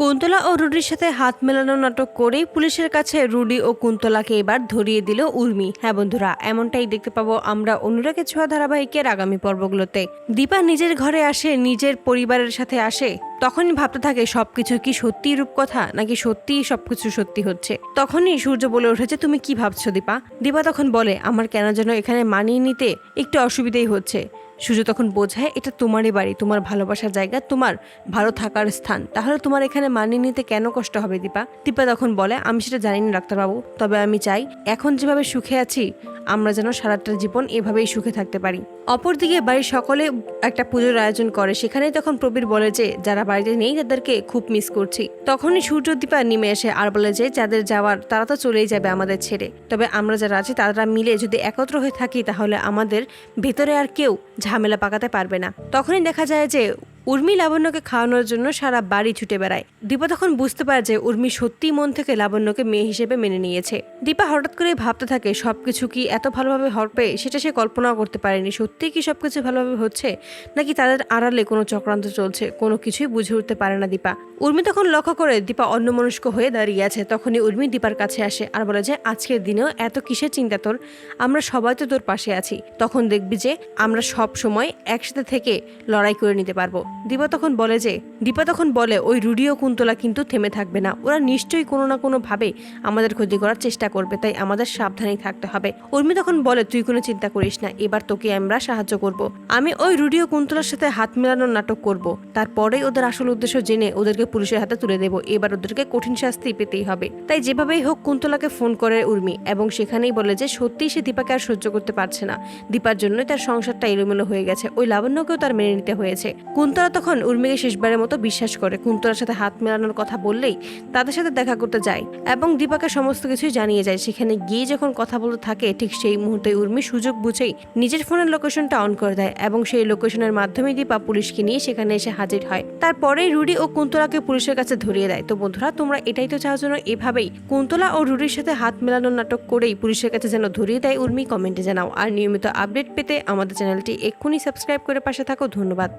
কুন্তলা ও রুডির সাথে হাত মেলানো নাটক করেই পুলিশের কাছে রুডি ও কুন্তলাকে এবার ধরিয়ে দিল উর্মি। হ্যাঁ বন্ধুরা, এমনটাই দেখতে পাবো আমরা অনুরাগের ছোঁয়া ধারাবাহিকের আগামী পর্বগুলোতে। দীপা নিজের ঘরে আসে, নিজের পরিবারের সাথে আসে। তখনই ভাবতে থাকে, সবকিছু কি সত্যি রূপকথা, নাকি সত্যিই সবকিছু সত্যি হচ্ছে? তখনই সূর্য বলে উঠেছে তুমি কি ভাবছ দীপা? দীপা তখন বলে, আমার কেন যেন এখানে মানিয়ে নিতে একটু অসুবিধাই হচ্ছে। সূর্য তখন বোঝায়, এটা তোমারই বাড়ি, তোমার ভালোবাসার জায়গা, তোমার ভালো থাকার স্থান। তাহলে তোমার এখানে মানিয়ে নিতে কেন কষ্ট হবে, দীপা? দীপা তখন বলে, আমি সেটা জানি না, ডাক্তারবাবু। তবে আমি চাই, এখন যেভাবে সুখে আছি, আমরা যেন সারাটা জীবন এভাবেই সুখে থাকতে পারি। অপরদিকে বাড়ির সকলে একটা পুজোর আয়োজন করে। সেখানেই তখন প্রবীর বলে যে, যারা বাড়িতে নেই তাদেরকে খুব মিস করছি। তখনই সূর্য দীপা নেমে এসে আর বলে যে, যাদের যাওয়ার, তারা তো চলেই যাবে আমাদের ছেড়ে। তবে আমরা যারা আছি, তারা মিলে যদি একত্র হয়ে থাকি, তাহলে আমাদের ভেতরে আর কেউ ঝামেলা পাকাতে পারবে না। তখনই দেখা যায় যে উর্মি লাবণ্যকে খাওয়ানোর জন্য সারা বাড়ি ছুটে বেড়ায়। দীপা তখন বুঝতে পারে যে উর্মি সত্যি মন থেকে লাবণ্যকে মেয়ে হিসেবে মেনে নিয়েছে। দীপা হঠাৎ করে ভাবতে থাকে, সবকিছু কি এত ভালোভাবে হবে সেটা সে কল্পনাও করতে পারেনি। সত্যি কি সবকিছু ভালোভাবে হচ্ছে? নাকি তাদের আড়ালে কোনো চক্রান্ত চলছে? কোনো কিছুই বুঝে উঠতে পারে না দীপা। উর্মি তখন লক্ষ্য করে দীপা অন্যমনস্ক হয়ে দাঁড়িয়ে আছে। তখনই উর্মি দীপার কাছে আসে আর বলে যে, আজকের দিনেও এত কিসের চিন্তা তোর? আমরা সবাই তো তোর পাশে আছি। তখন দেখবি যে, আমরা সব সময় একসাথে থেকে লড়াই করে নিতে পারব। দীপা তখন বলে যে, দীপা তখন বলে, ওই রুডিও কুন্তলা কিন্তু থেমে থাকবে না। ওরা নিশ্চয়ই কোনো না কোনো ভাবে আমাদের ক্ষতি করার চেষ্টা করবে, তাই আমাদের সাবধানেই থাকতে হবে। উর্মি তখন বলে, তুই কোনো চিন্তা করিস না, এবার তোকে আমরা সাহায্য করব। আমি ওই রুডিও কুন্তলার সাথে হাত মেলানোর নাটক করব। তারপরেই ওদের আসল উদ্দেশ্য জেনে ওদেরকে পুলিশের হাতে তুলে দেব। এবার ওদেরকে কঠিন শাস্তি পেতেই হবে। তাই যেভাবেই হোক কুন্তলাকে ফোন করে উর্মি এবং সেখানেই বলে যে, সত্যিই সে দীপাকে আর সহ্য করতে পারছে না। দীপার জন্যই তার সংসারটা এলোমেলো হয়ে গেছে। ওই লাবণ্যকেও তার মেনে নিতে হয়েছে। কুন্তলা তখন উর্মিকে শেষবারের মতো বিশ্বাস করে কুন্তলার সাথে হাত মেলানোর কথা বললেই তাদের সাথে দেখা করতে যায় এবং দীপাকে সমস্ত কিছুই জানিয়ে যায়। সেখানে গিয়ে যখন কথা বলতে থাকে, ঠিক সেই মুহূর্তে উর্মি সুযোগ বুঝেই নিজের ফোনের লোকেশনটা অন করে দেয় এবং সেই লোকেশনের মাধ্যমে দীপা পুলিশকে নিয়ে সেখানে এসে হাজির হয়। তারপরেই রুডি ও কুন্তলাকে পুলিশের কাছে ধরিয়ে দেয়। তো বন্ধুরা, তোমরা এটাই তো চাও যেন এভাবেই কুন্তলা ও রুডির সাথে হাত মেলানোর নাটক করেই পুলিশের কাছে যেন ধরিয়ে দেয় উর্মি, কমেন্টে জানাও। আর নিয়মিত আপডেট পেতে আমাদের চ্যানেলটি এক্ষুনি সাবস্ক্রাইব করে পাশে থাকো। ধন্যবাদ।